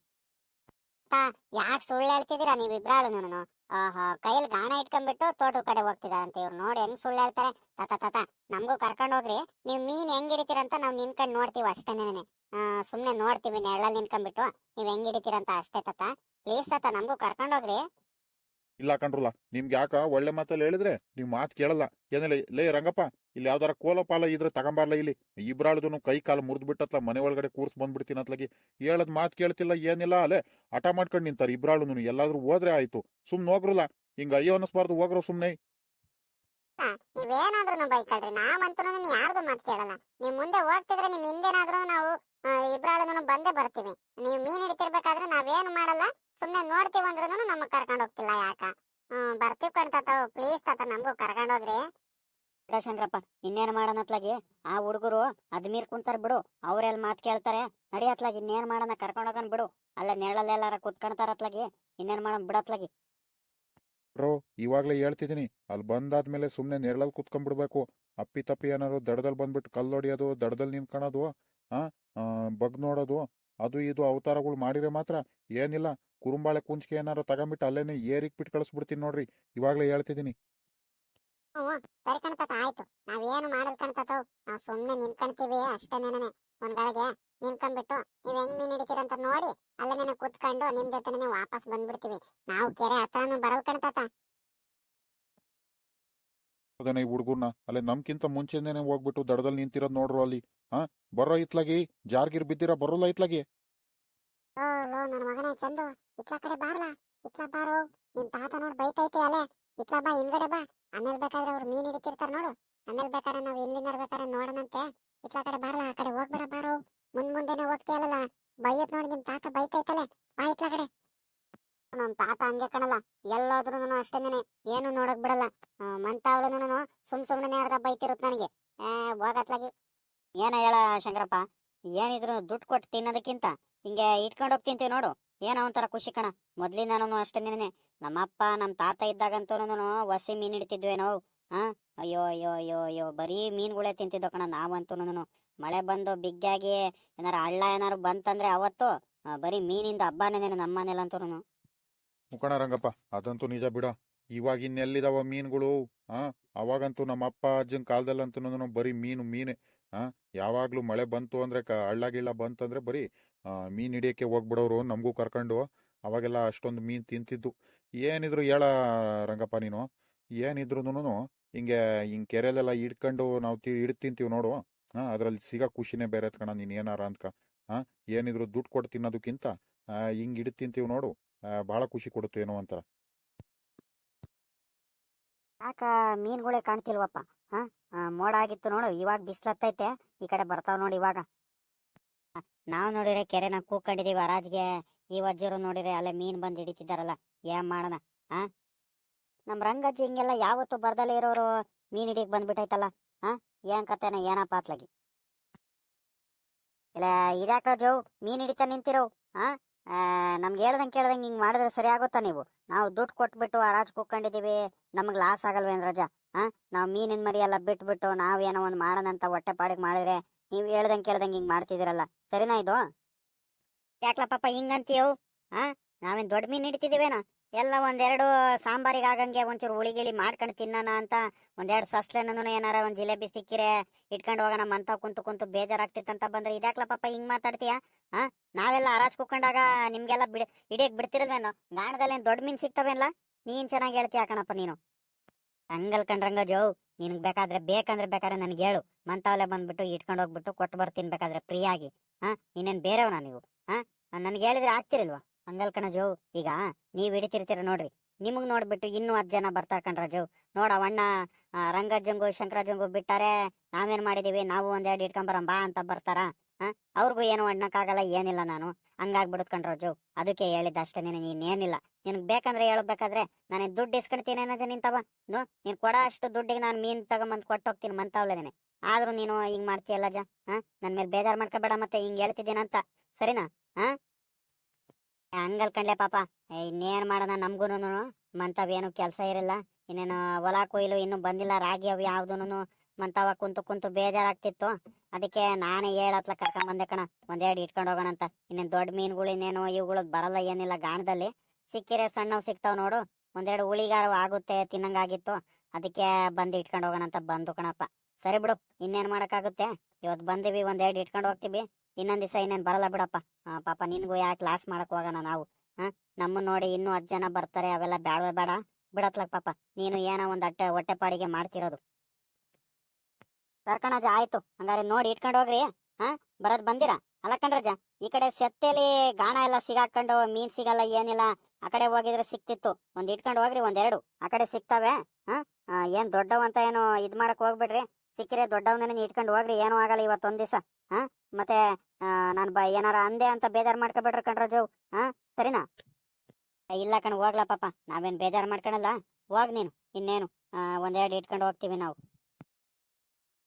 ಯಾಕೆ ಸುಳ್ಳು ಹೇಳ್ತಿದ್ದೀರಾ ನೀವ್ ಇಬ್ರಾಳು ಆಹಾ ಕೈಯಲ್ಲಿ ಗಾಣ ಇಟ್ಕೊಂಡ್ಬಿಟ್ಟು ತೋಟದ ಕಡೆ ಹೋಗ್ತಿದಾರಂತೆ ಇವ್ರು. ನೋಡಿ ಹೆಂಗ್ ಸುಳ್ಳು ಹೇಳ್ತಾರೆ. ತಾತ ತಾತ ನಮಗೂ ಕರ್ಕೊಂಡು ಹೋಗ್ರಿ. ನೀವು ಮೀನ್ ಹೆಂಗ್ ಹಿಡಿತೀರಂತ ನಾವ್ ನಿನ್ಕೊಂಡ್ ನೋಡ್ತೀವಿ ಅಷ್ಟೇನೇನೆ. ಆ ಸುಮ್ನೆ ನೋಡ್ತೀವಿ ನೆರಳಲ್ಲಿ ನಿಂತ್ಕೊಂಡ್ಬಿಟ್ಟು. ನೀವ್ ಹೆಂಗ್ ಹಿಡಿತೀರಂತ ಅಷ್ಟೇ ತಾತ. ಪ್ಲೀಸ್ ತಾತ ನಮಗೂ ಕರ್ಕೊಂಡು ಹೋಗ್ರಿ. ಇಲ್ಲ ಕಣ್ರಲ್ಲ ನಿಮ್ಗೆ ಯಾಕ ಒಳ್ಳೆ ಮಾತಲ್ಲಿ ಹೇಳಿದ್ರೆ ನೀವು ಮಾತು ಕೇಳಲ್ಲ. ಏನಿಲ್ಲ ಲೇ ರಂಗಪ್ಪ ಇಲ್ಲಿ ಯಾವ್ದಾರ ಕೋಲ ಪಾಲ ಇದ್ರೆ ತಗೊಂಬಾರ್ಲ ಇಲ್ಲಿ. ಇಬ್ರಾಳ್ದು ಕೈ ಕಾಲು ಮುರಿದು ಬಿಟ್ಟತ್ಲ ಮನೆ ಒಳಗಡೆ ಕೂರ್ಸ್ ಬಂದ್ಬಿಡ್ತೀನಿ ಅತ್ಲಾಗಿ ಹೇಳದ್ ಮಾತು ಕೇಳ್ತಿಲ್ಲ ಏನಿಲ್ಲ ಅಲ್ಲೇ ಹಠ ಮಾಡ್ಕೊಂಡು ನಿಂತಾರೆ ಇಬ್ರಾಳು ಎಲ್ಲಾದ್ರೂ ಹೋದ್ರೆ ಆಯ್ತು. ಸುಮ್ನೆ ಹೋಗ್ರಲ್ಲ ಹಿಂಗ ಅಯ್ಯೋ ಅನ್ನಿಸ್ಬಾರ್ದು ಹೋಗ್ರು ಸುಮ್ನೆ. ನೀವೇನಾದ್ರೂ ಬೈಕಳ್ರಿ ನಾವಂತೂ ಯಾರ್ದು ಮಾತು ಕೇಳಲ್ಲ. ನಿಮ್ ಮುಂದೆ ಹೋಗ್ತಿದ್ರೆ ನಿಮ್ ಹಿಂದೆನಾದ್ರೂ ನಾವು ಇಬ್ರಾಳು ಬಂದೇ ಬರ್ತೀವಿ ನೀವು ಮೀನ್ ಹಿಡಿತಿರ್ಬೇಕಾದ್ರೆ ನಾವೇನು ಮಾಡಲ್ಲ. ಸುಮ್ನೆ ನೋಡ್ತೀವಿ ಅಂದ್ರೂ ನಮಗ್ ಕರ್ಕೊಂಡು ಹೋಗ್ತಿಲ್ಲ ಯಾಕ? ಹ್ಮ್ ಬರ್ತೀವಿ ಕಣ್ತಾತ ಪ್ಲೀಸ್ ತಾತ ನಮಗೂ ಕರ್ಕೊಂಡು ಹೋಗ್ರಿ. ಶಂಕರಪ್ಪ ಇನ್ನೇನ್ ಮಾಡೋಣತ್ಲಾಗಿ ಆ ಹುಡುಗರು ಅದ್ಮೀರ್ ಕುಂತಾರ ಬಿಡು. ಅವ್ರೆಲ್ ಮಾತ್ ಕೇಳ್ತಾರೆ. ನಡಿ ಅತ್ಲಾಗಿ ಇನ್ನೇನ್ ಮಾಡೋಣ ಕರ್ಕೊಂಡ್ ಹೋಗನ್ ಬಿಡು. ಅಲ್ಲೇ ನೆರಳಲ್ಲೆಲ್ಲಾರ ಕುತ್ಕೊಂತಾರ ಅತ್ಲಾಗಿ. ಇನ್ನೇನ್ ಮಾಡೋಣ ಬಿಡತ್ಲಾಗಿ ಬ್ರೋ ಇವಾಗ್ಲೇ ಹೇಳ್ತಿದ್ದೀನಿ. ಅಲ್ಲಿ ಬಂದಾದ್ಮೇಲೆ ಸುಮ್ನೆ ನೆರಳಲ್ಲಿ ಕುತ್ಕೊಂಡ್ಬಿಡ್ಬೇಕು. ಅಪ್ಪಿ ತಪ್ಪಿ ಏನಾದ್ರು ದಡದಲ್ಲಿ ಬಂದ್ಬಿಟ್ಟು ಕಲ್ಲೊಡಿಯೋದು ದಡದಲ್ಲಿ ನಿಂತ್ಕೊಳೋದು ಬಗ್ ನೋಡೋದು, ಅದು ಇದು ಅವತಾರಗಳು ಮಾಡಿದ್ರೆ ಮಾತ್ರ ಏನಿಲ್ಲ. ಕುರುಂಬಾಳೆ ಕುಂಚಿಕೆ ಏನಾರು ತಗೊಂಬಿಟ್ಟು ಅಲ್ಲೇನೆ ಏರಿಕ್ ಬಿಟ್ಟು ಕಳಿಸ್ಬಿಡ್ತೀನಿ ನೋಡ್ರಿ. ಇವಾಗ್ಲೇ ಹೇಳ್ತಿದ್ದೀನಿ. ಆಯ್ತು. ನಾವ್ ನೀವು ಹೆಂಗ್ ನೋಡಿ ಅಲ್ಲೇ ನಿಮ್ ಜೊತೆ ವಾಪಸ್ ಬಂದ್ಬಿಡ್ತೀವಿ. ನಾವು ಕೆರೆ ಹತ್ರನು ಬರಲ್ ಕಣ್ತಾತ. ಅದನ್ನ ಈ ಹುಡುಗರ್ನ. ಅಲ್ಲೇ ನಮ್ಕಿಂತ ಮುಂಚೆನೇನೆ ಹೋಗ್ಬಿಟ್ಟು ದಡದಲ್ಲಿ ನಿಂತಿರೋದ್ ನೋಡ್ರು ಅಲ್ಲಿ. ಹಾ ಬರೋ ಇತ್ಲಾಗಿ ಜಾರ್ಗಿರ್ ಬಿದ್ದಿರ ಬರೋಲ್ಲ ಇತ್ಲಾಗಿ ಓ ಲೋ ನನ್ನ ಮಗನೇ ಬಾರೋ? ನಿಮ್ ತಾತ ಬೈತೈತೆ ಅಲೆ ಇತ್ಲ ಬಾ ಬಾ. ಮೀನ್ ನಾವ್ ಬಾರ್ಲಾ? ಆ ಕಡೆ ಬಾರೋ. ಬೈಯತ್ ನೋಡಿ ನಿಮ್ ತಾತ ಬಾ ನಮ್ ತಾತ ಹಂಗೆ ಕಣಲ್ಲ. ಎಲ್ಲಾದ್ರೂ ಅಷ್ಟೇನೆ ಏನು ನೋಡಕ್ ಬಿಡಲ್ಲ. ಮಂತಾವ್ಳು ಸುಮ್ ಸುಮ್ನೆ ಅರ್ಧ ಬೈತಿರುತ್ ನನಗೆ. ಹೋಗತ್ಲಾಗಿ. ಏನ ಹೇಳ ಶಂಕರಪ್ಪ? ಏನಿದ್ರು ದುಡ್ಡು ಕೊಟ್ಟು ತಿನ್ನೋದಕ್ಕಿಂತ ಹಿಂಗೆ ಇಟ್ಕೊಂಡು ಹೋಗ್ತಿಂತೀವಿ ನೋಡು. ಏನೋ ಒಂಥರ ಖುಷಿ ಕಣ. ಮೊದ್ಲಿಂದಾನು ನಿನ್ನೆ ನಮ್ಮಪ್ಪ ನಮ್ಮ ತಾತ ಇದ್ದಾಗಂತೂ ಹೊಸಿ ಮೀನ್ ಹಿಡಿತಿದ್ವಿ ನಾವು ಹಾ ಅಯ್ಯೋ ಅಯ್ಯೋ ಅಯ್ಯೋ ಅಯ್ಯೋ, ಬರೀ ಮೀನುಗಳೇ ತಿಂತಿದ್ದೋ ಕಣ ನಾವಂತೂ ಮಳೆ ಬಂದು ಬಿಗ್ಗಾಗಿ ಏನಾರ ಹಳ್ಳ ಏನಾರು ಬಂತಂದ್ರೆ ಅವತ್ತು ಬರೀ ಮೀನಿಂದ ಹಬ್ಬನೇ ನಮ್ಮ ಮನೇಲಂತೂ ಮುಖಣ ರಂಗಪ್ಪ, ಅದಂತೂ ನಿಜ ಬಿಡ. ಇವಾಗ ಇನ್ನೆಲ್ಲಿದಾವ ಮೀನುಗಳು? ಆ? ಅವಾಗಂತೂ ನಮ್ಮ ಅಪ್ಪ, ಅಜ್ಜನ ಕಾಲದಲ್ಲಂತೂ ಬರೀ ಮೀನು, ಮೀನೆ. ಆ? ಯಾವಾಗ್ಲೂ ಮಳೆ ಬಂತು ಅಂದ್ರೆ ಕ, ಹಳ್ಳ ಗಿಳ್ಳ ಬಂತಂದ್ರೆ ಬರೀ ಮೀನ್ ಹಿಡಿಯಕ್ಕೆ ಹೋಗ್ಬಿಡೋರು ನಮಗೂ ಕರ್ಕೊಂಡು. ಅವಾಗೆಲ್ಲ ಅಷ್ಟೊಂದು ಮೀನ್ ತಿಂತಿದ್ದು. ಏನಿದ್ರು ಹೇಳ ರಂಗಪ್ಪ ನೀನು? ಏನಿದ್ರು ಹಿಂಗೆ, ಹಿಂಗ್ ಕೆರೆಲೆಲ್ಲ ಹಿಡ್ಕೊಂಡು ನಾವು ತಿ ಹಿಡ್ ತಿಂತೀವಿ ನೋಡು. ಹಾ ಅದ್ರಲ್ಲಿ ಸಿಗೋ ಖುಷಿನೇ ಬೇರೆ ಕಣ ನೀನ್ ಏನಾರ ಅಂದ್ಕ. ಹಾ ಏನಿದ್ರು ದುಡ್ಡು ಕೊಟ್ಟು ತಿನ್ನೋದಕ್ಕಿಂತ ಹಿಂಗೆ ಹಿಂಗ್ ಹಿಡ್ ತಿಂತೀವಿ ನೋಡು. ಬಹಳ ಖುಷಿ ಕೊಡುತ್ತೆ ಏನೋ ಅಂತಾರ ಯಾಕ ಮೀನ್ಗಳೇ ಕಾಣ್ತಿಲ್ವಪ್ಪ, ಹಾ? ಮೋಡ ಆಗಿತ್ತು ನೋಡು, ಇವಾಗ ಬಿಸ್ಲತ್ತೈತೆ, ಈ ಕಡೆ ಬರ್ತಾವ ನೋಡಿ ಇವಾಗ. ನಾವು ನೋಡಿದ್ರೆ ಕೆರೆನ ಕೂಕೊಂಡಿದೀವಿ ರಾಜ್ಗೆ ಈ ವಜ್ಜರು ನೋಡಿದ್ರೆ ಅಲ್ಲೇ ಮೀನ್ ಬಂದ್ ಹಿಡಿತಿದಾರಲ್ಲ ಏನ್ ಮಾಡೋಣ ಹಾ ನಮ್ ರಂಗಜ್ಜಿ ಹಿಂಗೆಲ್ಲ ಯಾವತ್ತು ಬರ್ದಲ್ಲೇ ಇರೋರು ಮೀನ್ ಹಿಡಿಯಕ್ ಬಂದ್ಬಿಟ್ಟೈತಲ್ಲ ಹಾ ಏನ್ ಕತೆನ, ಏನಪ್ಪ ಅತ್ಲಾಗಿ? ಇಲ್ಲ ಇದಾಕ ಜೋ ಮೀನ್ ಹಿಡಿತಾ ನಿಂತಿರೋ ಹಾ ನಮ್ಗೆ ಹೇಳ್ದಂಗೆ ಕೇಳ್ದಂಗೆ ಹಿಂಗೆ ಮಾಡಿದ್ರೆ ಸರಿ ಆಗುತ್ತಾ ನೀವು? ನಾವು ದುಡ್ಡು ಕೊಟ್ಬಿಟ್ಟು ಹರಾಜು ಕೂತ್ಕೊಂಡಿದ್ದೀವಿ ನಮ್ಗೆ ಲಾಸ್ ಆಗಲ್ವೇನ್ ರಜಾ? ಹಾಂ ನಾವು ಮೀನಿನ ಮರಿ ಎಲ್ಲ ಬಿಟ್ಬಿಟ್ಟು ನಾವು ಏನೋ ಒಂದ್ ಮಾಡೋಣಂತ ಹೊಟ್ಟೆ ಪಾಡಿಗೆ ಮಾಡಿದ್ರೆ ನೀವು ಹೇಳ್ದಂಗೆ ಕೇಳ್ದಂಗೆ ಹಿಂಗೆ ಮಾಡ್ತಿದಿರಲ್ಲ ಸರಿನಾ ಇದು? ಯಾಕಲ ಪಾಪ ಹಿಂಗಂತೀಯವು ಹಾಂ ನಾವೇನ್ ದೊಡ್ಡ ಮೀನ್ ಹಿಡಿತಿದೀವೇನ ಎಲ್ಲ ಒಂದೆರಡು ಸಾಂಬಾರಿಗೆ ಆಗಂಗೆ ಒಂಚೂರು ಹುಳಿಗಿಳಿ ಮಾಡ್ಕೊಂಡು ತಿನ್ನೋಣ ಅಂತ ಒಂದೆರಡು ಸಸ್ಲೆನೂ ಏನಾರ ಒಂದ್ ಜಿಲೇಬಿ ಸಿಕ್ಕಿರೆ ಇಟ್ಕೊಂಡು ಹೋಗೋಣ, ಮಂತ ಕುಂತು ಕುಂತು ಬೇಜಾರಾಗ್ತಿತ್ತಂತ ಬಂದ್ರೆ ಇದ್ಯಾಕ್ಲ ಪಾಪ ಮಾತಾಡ್ತೀಯಾ ಮಾತಾಡ್ತೀಯ? ಹಾ ನಾವೆಲ್ಲ ಹರಾಜ್ ಕುಕ್ಕೊಂಡಾಗ ನಿಮ್ಗೆಲ್ಲ ಬಿಡ, ಹಿಡಿಯಕ್ ಬಿಡ್ತಿರಲ್ವೇನೋ? ಗಾಣದಲ್ಲಿ ದೊಡ್ಡ ಮೀನ್ ಸಿಗ್ತವೇನ್ಲ? ನೀನ್ ಚೆನ್ನಾಗಿ ಹೇಳ್ತೀಯ ಕಣಪ್ಪ ನೀನು. ಹಂಗಲ್ ಕಂಡ್ರಂಗ ಜೋ ನಿನ್ಗ್ ಬೇಕಾದ್ರೆ ಬೇಕಂದ್ರೆ ಬೇಕಾದ್ರೆ ನನ್ಗೆ ಹೇಳು. ಮಂತಾವಲೆ ಬಂದ್ಬಿಟ್ಟು ಇಟ್ಕೊಂಡು ಹೋಗ್ಬಿಟ್ಟು ಕೊಟ್ಟು ಬರ್ತೀನಿ ಬೇಕಾದ್ರೆ ಫ್ರೀಯಾಗಿ. ಹಾ ಇನ್ನೇನ್ ಬೇರೆವನ ನೀವು? ಹಾ ನನ್ಗೆ ಹೇಳಿದ್ರೆ ಆಗ್ತಿರಲ್ವಾ? ಹಂಗಲ್ ಕಣ ಜೋ ಈಗ ನೀವ್ ಹಿಡಿತಿರ್ತೀರ ನೋಡ್ರಿ. ನಿಮಗ್ ನೋಡ್ಬಿಟ್ಟು ಇನ್ನೂ ಹತ್ತು ಜನ ಬರ್ತಾರ ಜೋ ನೋಡ ಅವಣ್ಣ ರಂಗಜಂಗು ಶಂಕರಜ್ಜಂಗು ಬಿಟ್ಟಾರೆ, ನಾವೇನ್ ಮಾಡಿದೀವಿ? ನಾವು ಒಂದೆರಡು ಇಟ್ಕೊಂಬರಂ ಬಾ ಅಂತ ಬರ್ತಾರ? ಅವ್ರಿಗೂ ಏನು ಒಣ್ಣಕ್ಕಾಗಲ್ಲ, ಏನಿಲ್ಲ ನಾನು. ಹಂಗಾಗ್ಬಿಡುತ್ ಕಣ್ರೋಜು ಅದಕ್ಕೆ ಹೇಳಿದ್ದ ಅಷ್ಟೇ ನೀನು ಏನಿಲ್ಲ ನಿನಗ್ ಬೇಕಂದ್ರೆ ಹೇಳಬೇಕಾದ್ರೆ ನಾನು ದುಡ್ಡು ಇಸ್ಕೊಳ್ತೀನಿ ಅನ್ನೋದು ನಿಂತವ ನೋ ನೀನು ಕೊಡ ಅಷ್ಟು ದುಡ್ಡಿಗೆ ನಾನು ಮೀನ್ ಕೊಟ್ಟು ಹೋಗ್ತೀನಿ ಮಂತಾವ್ಲೇನೆ ಆದ್ರೂ ನೀನು ಹಿಂಗ್ ಮಾಡ್ತೀಯಲ್ಲ ಜ. ಹಾ ನನ್ ಮೇಲೆ ಬೇಜಾರ್ ಮಾಡ್ಕೋಬೇಡ ಮತ್ತೆ ಹಿಂಗ್ ಹೇಳ್ತಿದ್ದೀನಂತ ಸರಿನಾ? ಹಾ ಹಂಗಲ್ ಕಣ್ಲೆ ಪಾಪ. ಇನ್ನೇನ್ ಮಾಡೋಣ ನಮ್ಗುನು ಮಂತವ್ ಏನು ಕೆಲ್ಸ ಇರಲ್ಲ. ಇನ್ನೇನು ಹೊಲ ಕೊಯ್ಲು ಇನ್ನು ಬಂದಿಲ್ಲ. ರಾಗಿ ಅವು ಯಾವ್ದು ಮಂತವ ಕುಂತು ಕುಂತು ಬೇಜಾರಾಗ್ತಿತ್ತು. ಅದಕ್ಕೆ ನಾನೇ ಹೇಳತ್ಲ ಕರ್ಕೊಂಡ್ ಬಂದೆ ಕಣ. ಒಂದೆರಡು ಇಟ್ಕೊಂಡು ಹೋಗೋಣ ಅಂತ ಇನ್ನೇನ್ ದೊಡ್ಡ ಮೀನುಗಳು ಇನ್ನೇನು ಇವುಗಳು ಬರಲ್ಲ, ಏನಿಲ್ಲ ಗಾಣದಲ್ಲಿ. ಸಿಕ್ಕಿರೆ ಸಣ್ಣವು ಸಿಗ್ತಾವ್ ನೋಡು. ಒಂದೆರಡು ಉಳಿಗಾರ ಆಗುತ್ತೆ, ತಿನ್ನಂಗಾಗಿತ್ತು. ಅದಕ್ಕೆ ಬಂದು ಇಟ್ಕೊಂಡು ಹೋಗೋಣ ಅಂತ ಬಂದು ಕಣಪ್ಪ. ಸರಿ ಬಿಡು, ಇನ್ನೇನ್ ಮಾಡಕ್ಕಾಗುತ್ತೆ? ಇವತ್ತು ಬಂದಿವಿ, ಒಂದೆರಡು ಇಟ್ಕೊಂಡು ಹೋಗ್ತೀವಿ. ಇನ್ನೊಂದು ದಿವಸ ಇನ್ನೇನ್ ಬರಲ್ಲ ಬಿಡಪ್ಪ. ಪಾಪ ನಿನ್ಗೂ ಯಾಕೆ ಕ್ಲಾಸ್ ಮಾಡಕ್ ಹೋಗೋಣ ನಾವು? ಹಾ ನಮ್ಮನ್ನ ನೋಡಿ ಇನ್ನೂ ಹತ್ತು ಜನ ಬರ್ತಾರೆ, ಅವೆಲ್ಲ ಬೇಡವೇ ಬೇಡ. ಬಿಡತ್ಲಕ್ ಪಾಪ, ನೀನು ಏನೋ ಒಂದ್ ಅಟ್ಟೆ ಹೊಟ್ಟೆಪಾಡಿಗೆ ಮಾಡ್ತಿರೋದು. ಸರ್ಕಣಜ ಆಯ್ತು. ಹಂಗಾರೆ ನೋಡಿ ಇಟ್ಕೊಂಡು ಹೋಗ್ರಿ, ಹಾ? ಬರೋದ್ ಬಂದಿರಾ? ಅಲ್ಲ ಕಣ್ರಜ, ಈ ಕಡೆ ಸೆತ್ತೇಲಿ ಗಾಣ ಎಲ್ಲ ಸಿಗಾಕೊಂಡು ಮೀನ್ ಸಿಗಲ್ಲ, ಏನಿಲ್ಲ, ಆ ಕಡೆ ಹೋಗಿದ್ರೆ ಸಿಕ್ತಿತ್ತು. ಒಂದ್ ಇಟ್ಕೊಂಡು ಹೋಗ್ರಿ, ಒಂದೆರಡು. ಆ ಕಡೆ ಸಿಕ್ತಾವೆ ಹಾ? ಏನ್ ಏನ್ ದೊಡ್ಡವಂತ ಏನು ಇದ್ ಮಾಡಕ್ ಹೋಗ್ಬಿಡ್ರಿ. ಸಿಕ್ಕಿರೆ ದೊಡ್ಡವನ್ನೇ ಇಟ್ಕೊಂಡು ಹೋಗ್ರಿ, ಏನೂ ಆಗಲ್ಲ ಇವತ್ತೊಂದ್ ದಿವಸ, ಹಾ? ಮತ್ತೆ ನಾನು ಬ, ಏನಾರ ಅಂದೆ ಅಂತ ಬೇಜಾರ್ ಮಾಡ್ಕೊಬೇಡ್ರಿ ಕಣ್ರಜು, ಹಾ? ಸರಿನಾ? ಇಲ್ಲ ಕಣ್, ಹೋಗ್ಲಾ ಪಾಪ. ನಾವೇನ್ ಬೇಜಾರ್ ಮಾಡ್ಕೊಳಲ್ಲ. ಹೋಗ್ ನೀನು, ಇನ್ನೇನು ಒಂದೆರಡು ಇಟ್ಕೊಂಡು ಹೋಗ್ತೀವಿ ನಾವು.